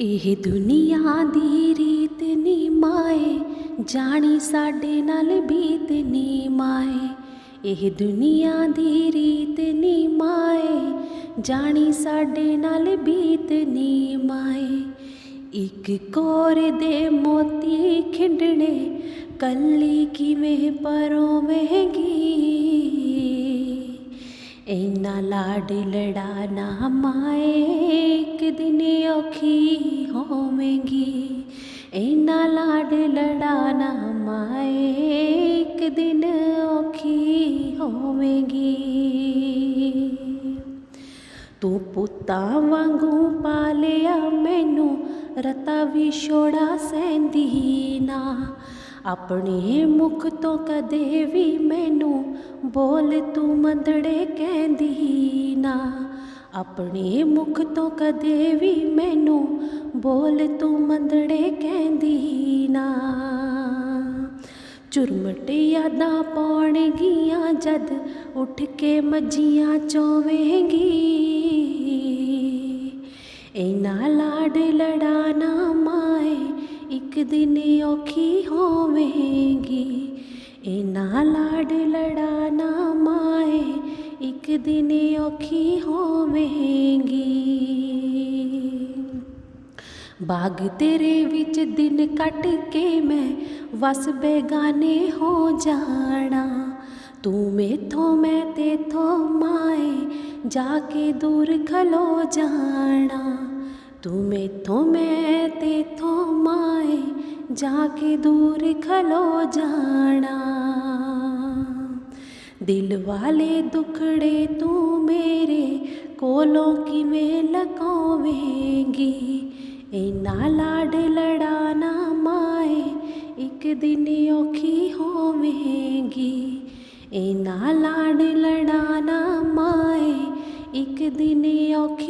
ਇਹ ਦੁਨੀਆ ਦੀ ਰੀਤ ਨੀ ਮਾਏ, ਜਾਣੀ ਸਾਡੇ ਨਾਲ ਬੀਤ ਨੀ ਮਾਏ। ਇਹ ਦੁਨੀਆ ਦੀ ਰੀਤ ਨੀ ਮਾਏ, ਜਾਣੀ ਸਾਡੇ ਨਾਲ ਬੀਤ ਨੀ ਮਾਏ। ਇੱਕ ਕੋਰ ਦੇ ਮੋਤੀ ਖਿੰਡਣੇ, ਕੱਲੀ ਕਿਵੇਂ ਪਰੋਵੇਂਗੀ? ਇੰਨਾ ਲਾਡ ਲੜਾਨਾ ਮਾਏ, ਇੱਕ ਦਿਨ ਔਖੀ ਹੋਵੇਂਗੀ। ਇੰਨਾ ਲਾਡ ਲੜਾਨਾ ਮਾਏ, ਇੱਕ ਦਿਨ ਔਖੀ ਹੋਵੇਂਗੀ। ਤੂੰ ਪੁੱਤਾਂ ਵਾਂਗੂ ਪਾਲਿਆ ਮੈਨੂੰ, ਰਤਾ ਵੀ ਛੋੜਾ ਸਹਿੰਦੀ ਨਾ। ਆਪਣੇ ਮੁਖ ਤੋਂ ਕਦੇ ਵੀ ਮੈਨੂੰ ਬੋਲ ਤੂੰ ਮੰਦੜੇ ਕਹਿੰਦੀ ਨਾ। ਆਪਣੇ ਮੁਖ ਤੋਂ ਕਦੇ ਵੀ ਮੈਨੂੰ ਬੋਲ ਤੂੰ ਮੰਦੜੇ ਕਹਿੰਦੀ ਨਾ। ਝੁਰਮਟ ਯਾਦਾਂ ਪਾਉਣਗੀਆਂ ਜਦ ਉੱਠ ਕੇ ਮੱਜੀਆਂ ਚੋਵੇਂਗੀ। ਇਨਾ ਲਾਡ ਲੜਾਨਾ ਮਾਏ ਇੱਕ ਦਿਨ ਔਖੀ ਹੋਵੇਂਗੀ। ਇਨਾ ਲਾਡ ਲੜਾਨਾ ਮਾਏ ਇੱਕ ਦਿਨ ਔਖੀ ਹੋਵੇਂਗੀ। ਬਾਗ ਤੇਰੇ ਵਿੱਚ ਦਿਨ ਕੱਟ ਕੇ ਮੈਂ ਵਸ ਬੇਗਾਨੇ ਹੋ ਜਾਣਾ। ਤੂੰ ਮੇਥੋਂ ਮੈਂ ਤੇਥੋਂ ਮਾਏ ਜਾ ਕੇ ਦੂਰ ਖਲੋ ਜਾਣਾ। ਤੂੰ ਮੇਥੋਂ ਮੈਂ ਜਾ ਕੇ ਦੂਰ ਖਲੋ ਜਾਣਾ ਦਿਲ ਵਾਲੇ ਦੁਖੜੇ ਤੂੰ ਮੇਰੇ ਕੋਲੋਂ ਕਿਵੇਂ ਲਗਾਵੇਂਗੀ ਇਨਾ ਲਾਡ ਲੜਾਨਾ ਮਾਏ ਇੱਕ ਦਿਨ ਔਖੀ ਹੋਵੇਂਗੀ ਇਨਾ ਲਾਡ ਲੜਾਨਾ ਮਾਏ ਇੱਕ ਦਿਨ ਔਖੀ